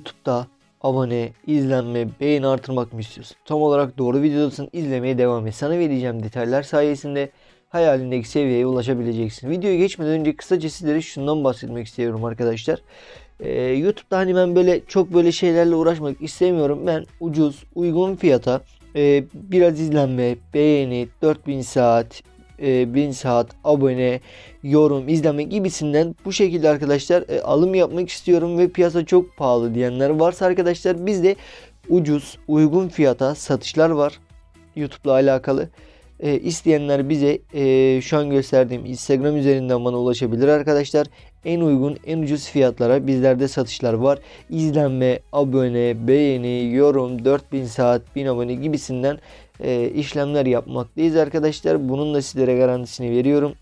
YouTube'da abone, izlenme, beğeni artırmak mı istiyorsun? Tam olarak doğru videodasın. İzlemeye devam et. Sana vereceğim detaylar sayesinde hayalindeki seviyeye ulaşabileceksin. Videoya geçmeden önce kısaca sizlere şundan bahsetmek istiyorum arkadaşlar. Ee, YouTube'da hani ben böyle çok böyle şeylerle uğraşmak istemiyorum. Ben ucuz, uygun fiyata e, biraz izlenme, beğeni, 4000 saat, e, 1000 saat, abone, yorum, izleme gibisinden bu şekilde arkadaşlar e, alım yapmak istiyorum ve piyasa çok pahalı diyenler varsa arkadaşlar bizde ucuz, uygun fiyata satışlar var YouTube'la alakalı. E, isteyenler bize e, şu an gösterdiğim Instagram üzerinden bana ulaşabilir arkadaşlar. En uygun, en ucuz fiyatlara bizlerde satışlar var. İzlenme, abone, beğeni, yorum, 4000 saat, 1000 abone gibisinden e, işlemler yapmaktayız arkadaşlar. Bunun da sizlere garantisini veriyorum.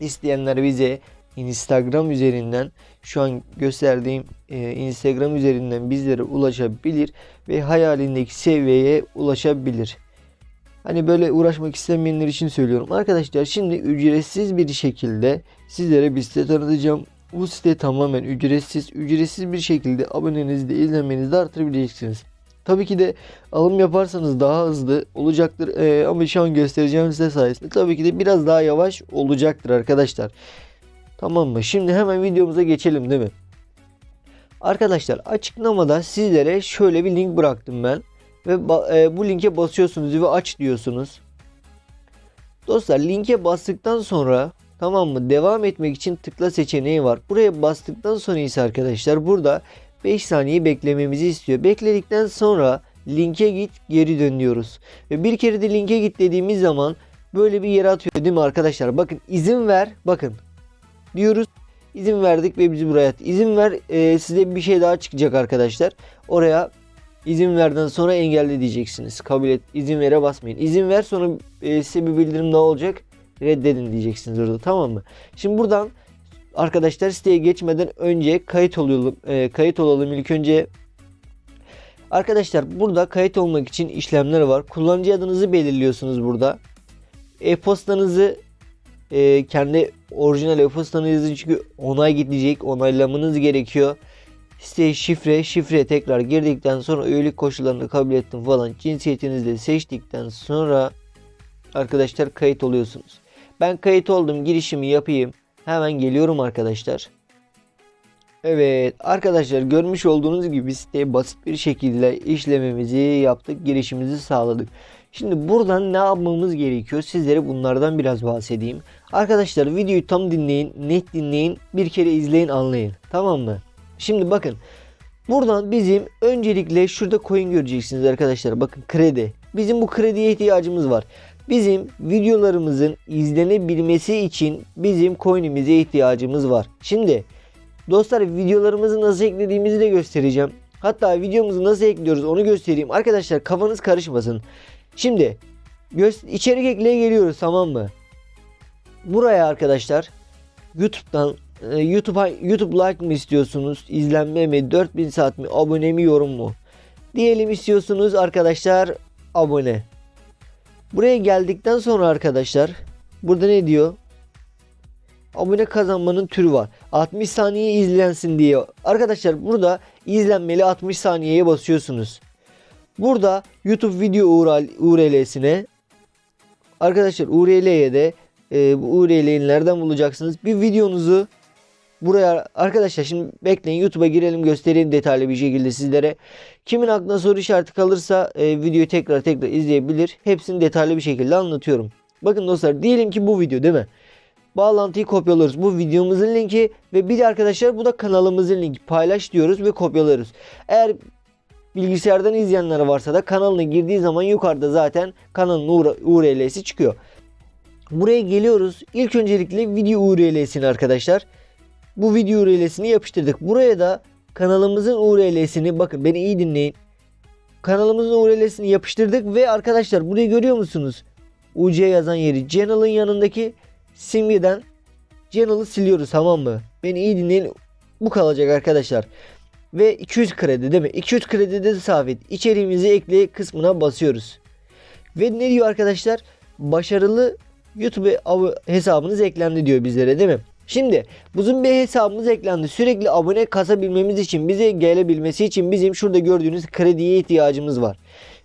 İsteyenler bize Instagram üzerinden şu an gösterdiğim e, Instagram üzerinden bizlere ulaşabilir ve hayalindeki seviyeye ulaşabilir. Hani böyle uğraşmak istemeyenler için söylüyorum. Arkadaşlar şimdi ücretsiz bir şekilde sizlere bir site tanıtacağım. Bu site tamamen ücretsiz. Ücretsiz bir şekilde abonenizi de izlenmenizi de artırabileceksiniz. Tabii ki de alım yaparsanız daha hızlı olacaktır. Ee, ama şu an göstereceğim size sayesinde tabii ki de biraz daha yavaş olacaktır arkadaşlar. Tamam mı? Şimdi hemen videomuza geçelim değil mi? Arkadaşlar açıklamada sizlere şöyle bir link bıraktım ben. Ve e, bu linke basıyorsunuz ve aç diyorsunuz. Dostlar linke bastıktan sonra tamam mı devam etmek için tıkla seçeneği var. Buraya bastıktan sonra ise arkadaşlar burada 5 saniye beklememizi istiyor. Bekledikten sonra linke git geri dön diyoruz. Ve bir kere de linke git dediğimiz zaman böyle bir yere atıyor değil mi arkadaşlar? Bakın izin ver bakın diyoruz. İzin verdik ve bizi buraya attı. İzin ver e, size bir şey daha çıkacak arkadaşlar. Oraya izin verden sonra engelle diyeceksiniz. Kabul et izin vere basmayın. İzin ver sonra e, size bir bildirim daha olacak. Reddedin diyeceksiniz orada tamam mı? Şimdi buradan arkadaşlar siteye geçmeden önce kayıt olalım. E, kayıt olalım ilk önce. Arkadaşlar burada kayıt olmak için işlemler var. Kullanıcı adınızı belirliyorsunuz burada. E-postanızı e, kendi orijinal e-postanızı çünkü onay gidecek. Onaylamanız gerekiyor. Siteye şifre, şifre tekrar girdikten sonra üyelik koşullarını kabul ettim falan cinsiyetinizi seçtikten sonra arkadaşlar kayıt oluyorsunuz. Ben kayıt oldum girişimi yapayım. Hemen geliyorum arkadaşlar. Evet arkadaşlar görmüş olduğunuz gibi siteye basit bir şekilde işlememizi yaptık. Girişimizi sağladık. Şimdi buradan ne yapmamız gerekiyor? Sizlere bunlardan biraz bahsedeyim. Arkadaşlar videoyu tam dinleyin, net dinleyin, bir kere izleyin, anlayın. Tamam mı? Şimdi bakın. Buradan bizim öncelikle şurada coin göreceksiniz arkadaşlar. Bakın kredi. Bizim bu krediye ihtiyacımız var. Bizim videolarımızın izlenebilmesi için bizim coin'imize ihtiyacımız var. Şimdi dostlar videolarımızı nasıl eklediğimizi de göstereceğim. Hatta videomuzu nasıl ekliyoruz onu göstereyim. Arkadaşlar kafanız karışmasın. Şimdi içerik ekleye geliyoruz tamam mı? Buraya arkadaşlar YouTube'dan e, YouTube'a YouTube like mı istiyorsunuz? İzlenme mi? 4000 saat mi? Abone mi? Yorum mu? Diyelim istiyorsunuz arkadaşlar abone. Buraya geldikten sonra arkadaşlar burada ne diyor? Abone kazanmanın türü var. 60 saniye izlensin diye. Arkadaşlar burada izlenmeli 60 saniyeye basıyorsunuz. Burada YouTube video URL'sine arkadaşlar URL'ye de e, bu URL'yi nereden bulacaksınız? Bir videonuzu buraya arkadaşlar şimdi bekleyin YouTube'a girelim göstereyim detaylı bir şekilde sizlere. Kimin aklına soru işareti kalırsa e, videoyu tekrar tekrar izleyebilir. Hepsini detaylı bir şekilde anlatıyorum. Bakın dostlar diyelim ki bu video değil mi? Bağlantıyı kopyalıyoruz. Bu videomuzun linki ve bir de arkadaşlar bu da kanalımızın linki. Paylaş diyoruz ve kopyalıyoruz. Eğer bilgisayardan izleyenler varsa da kanalına girdiği zaman yukarıda zaten kanalın URL'si çıkıyor. Buraya geliyoruz. İlk öncelikle video URL'sini arkadaşlar. Bu video URL'sini yapıştırdık. Buraya da kanalımızın URL'sini bakın beni iyi dinleyin. Kanalımızın URL'sini yapıştırdık ve arkadaşlar burayı görüyor musunuz? UC yazan yeri channel'ın yanındaki simgeden channel'ı siliyoruz tamam mı? Beni iyi dinleyin. Bu kalacak arkadaşlar. Ve 200 kredi değil mi? 200 kredi de sabit. İçeriğimizi ekle kısmına basıyoruz. Ve ne diyor arkadaşlar? Başarılı YouTube hesabınız eklendi diyor bizlere değil mi? Şimdi bizim bir hesabımız eklendi. Sürekli abone kasabilmemiz için bize gelebilmesi için bizim şurada gördüğünüz krediye ihtiyacımız var.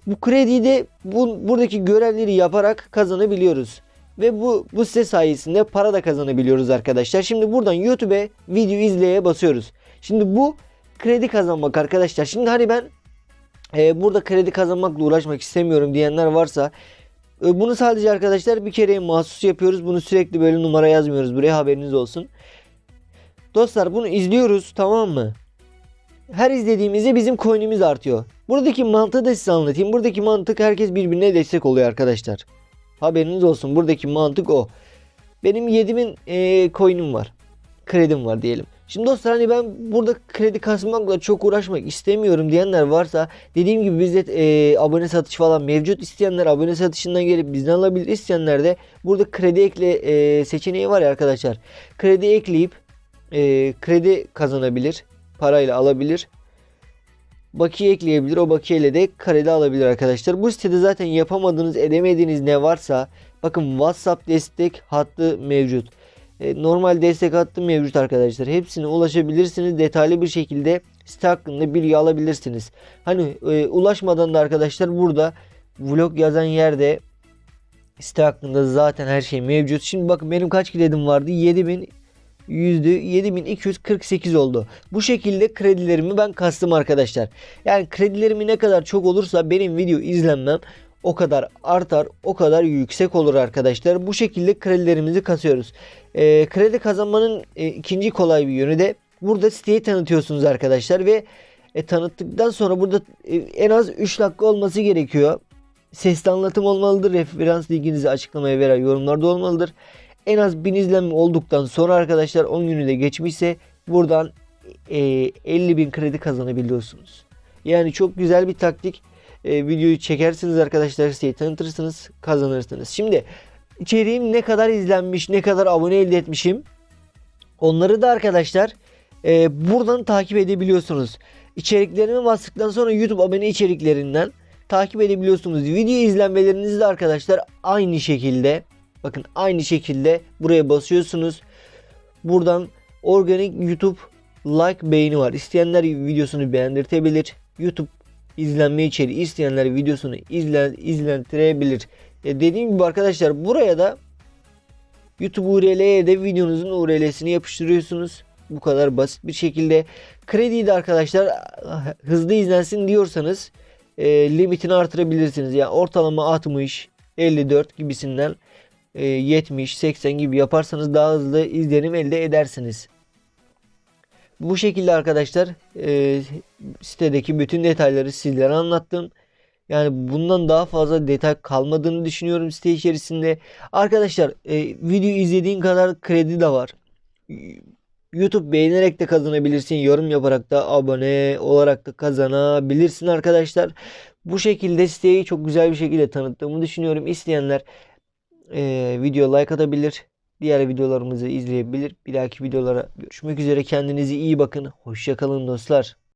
Bu krediyi de bu, buradaki görevleri yaparak kazanabiliyoruz. Ve bu, bu site sayesinde para da kazanabiliyoruz arkadaşlar. Şimdi buradan YouTube'e video izleye basıyoruz. Şimdi bu kredi kazanmak arkadaşlar. Şimdi hani ben e, burada kredi kazanmakla uğraşmak istemiyorum diyenler varsa bunu sadece arkadaşlar bir kereye mahsus yapıyoruz. Bunu sürekli böyle numara yazmıyoruz. Buraya haberiniz olsun. Dostlar bunu izliyoruz tamam mı? Her izlediğimizde bizim coin'imiz artıyor. Buradaki mantığı da size anlatayım. Buradaki mantık herkes birbirine destek oluyor arkadaşlar. Haberiniz olsun. Buradaki mantık o. Benim 7000 e, coin'im var. Kredim var diyelim. Şimdi dostlar hani ben burada kredi kasmakla çok uğraşmak istemiyorum diyenler varsa dediğim gibi bizde e, abone satış falan mevcut isteyenler abone satışından gelip bizden alabilir isteyenler de burada kredi ekle e, seçeneği var ya arkadaşlar. Kredi ekleyip e, kredi kazanabilir. Parayla alabilir. Bakiye ekleyebilir. O bakiyeyle de kredi alabilir arkadaşlar. Bu sitede zaten yapamadığınız edemediğiniz ne varsa bakın WhatsApp destek hattı mevcut. E, normal destek hattı mevcut arkadaşlar. Hepsine ulaşabilirsiniz. Detaylı bir şekilde site hakkında bilgi alabilirsiniz. Hani e, ulaşmadan da arkadaşlar burada vlog yazan yerde site hakkında zaten her şey mevcut. Şimdi bakın benim kaç kredim vardı? 7000 yüzdü 7248 oldu. Bu şekilde kredilerimi ben kastım arkadaşlar. Yani kredilerimi ne kadar çok olursa benim video izlenmem o kadar artar, o kadar yüksek olur arkadaşlar. Bu şekilde kredilerimizi kasıyoruz. E, kredi kazanmanın e, ikinci kolay bir yönü de burada siteyi tanıtıyorsunuz arkadaşlar ve e, tanıttıktan sonra burada e, en az 3 dakika olması gerekiyor. Sesli anlatım olmalıdır. Referans linkinizi açıklamaya veya yorumlarda olmalıdır. En az 1000 izlenme olduktan sonra arkadaşlar 10 günü de geçmişse buradan e, 50 bin kredi kazanabiliyorsunuz. Yani çok güzel bir taktik. E, videoyu çekersiniz arkadaşlar siteyi tanıtırsınız kazanırsınız. Şimdi içeriğim ne kadar izlenmiş ne kadar abone elde etmişim onları da arkadaşlar e, buradan takip edebiliyorsunuz. İçeriklerimi bastıktan sonra YouTube abone içeriklerinden takip edebiliyorsunuz. Video izlenmelerinizi de arkadaşlar aynı şekilde bakın aynı şekilde buraya basıyorsunuz. Buradan organik YouTube like beğeni var. İsteyenler videosunu beğendirtebilir. YouTube izlenme içeriği isteyenler videosunu izlen, izlentirebilir. E dediğim gibi arkadaşlar buraya da YouTube URL'ye de videonuzun URL'sini yapıştırıyorsunuz. Bu kadar basit bir şekilde. Krediyi de arkadaşlar hızlı izlensin diyorsanız e, limitini artırabilirsiniz. Yani ortalama 60, 54 gibisinden e, 70, 80 gibi yaparsanız daha hızlı izlenim elde edersiniz. Bu şekilde arkadaşlar e, sitedeki bütün detayları sizlere anlattım. Yani bundan daha fazla detay kalmadığını düşünüyorum site içerisinde. Arkadaşlar e, video izlediğin kadar kredi de var. YouTube beğenerek de kazanabilirsin. Yorum yaparak da abone olarak da kazanabilirsin arkadaşlar. Bu şekilde siteyi çok güzel bir şekilde tanıttığımı düşünüyorum. İsteyenler e, video like atabilir. Diğer videolarımızı izleyebilir. Bir dahaki videolara görüşmek üzere. Kendinize iyi bakın. Hoşçakalın dostlar.